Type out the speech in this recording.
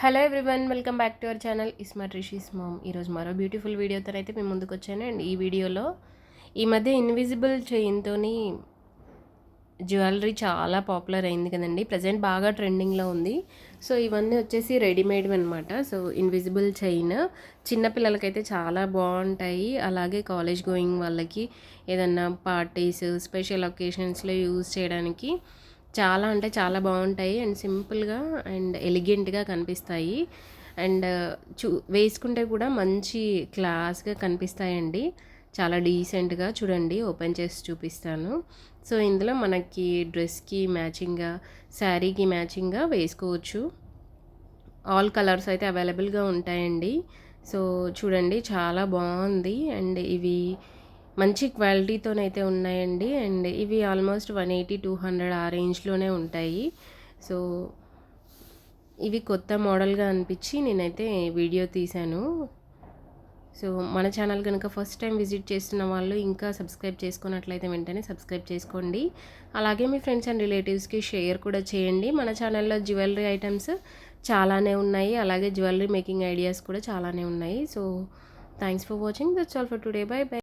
Hello everyone welcome back to our channel. Ismart Rishi's mom. ఈరోజు మరో beautiful వీడియోతో అయితే మేము ముందుకు వచ్చాను. అండ్ ఈ వీడియోలో ఈ మధ్య ఇన్విజిబుల్ చైన్తోని జ్యువెలరీ చాలా పాపులర్ అయింది కదండి. ప్రజెంట్ బాగా ట్రెండింగ్లో ఉంది. సో ఇవన్నీ వచ్చేసి రెడీమేడ్ అనమాట సో ఇన్విజిబుల్ చైన్ చిన్నపిల్లలకైతే చాలా బాగుంటాయి. అలాగే కాలేజ్ గోయింగ్ వాళ్ళకి ఏదన్నా పార్టీస్ స్పెషల్ ఒకేషన్స్లో యూజ్ చేయడానికి చాలా అంటే చాలా బాగుంటాయి అండ్ సింపుల్గా అండ్ ఎలిగెంట్గా కనిపిస్తాయి. అండ్ చూ వేసుకుంటే కూడా మంచి క్లాస్గా కనిపిస్తాయండి. చాలా డీసెంట్గా చూడండి ఓపెన్ చేసి చూపిస్తాను. సో ఇందులో మనకి డ్రెస్కి మ్యాచింగ్గా శారీకి మ్యాచింగ్గా వేసుకోవచ్చు. ఆల్ కలర్స్ అయితే అవైలబుల్గా ఉంటాయండి. సో చూడండి చాలా బాగుంది. అండ్ ఇవి మంచి క్వాలిటీతోనైతే ఉన్నాయండి. అండ్ ఇవి almost one eighty two hundred ఆ రేంజ్లోనే ఉంటాయి. సో ఇవి కొత్త మోడల్గా అనిపించి నేనైతే వీడియో తీశాను. సో మన ఛానల్ కనుక ఫస్ట్ టైం విజిట్ చేస్తున్న వాళ్ళు ఇంకా సబ్స్క్రైబ్ చేసుకున్నట్లయితే వెంటనే సబ్స్క్రైబ్ చేసుకోండి. అలాగే మీ ఫ్రెండ్స్ అండ్ రిలేటివ్స్కి షేర్ కూడా చేయండి. మన ఛానల్లో జ్యువెలరీ ఐటమ్స్ చాలానే ఉన్నాయి. అలాగే జ్యువెలరీ మేకింగ్ ఐడియాస్ కూడా చాలానే ఉన్నాయి. So thanks for watching. That's all for today bye bye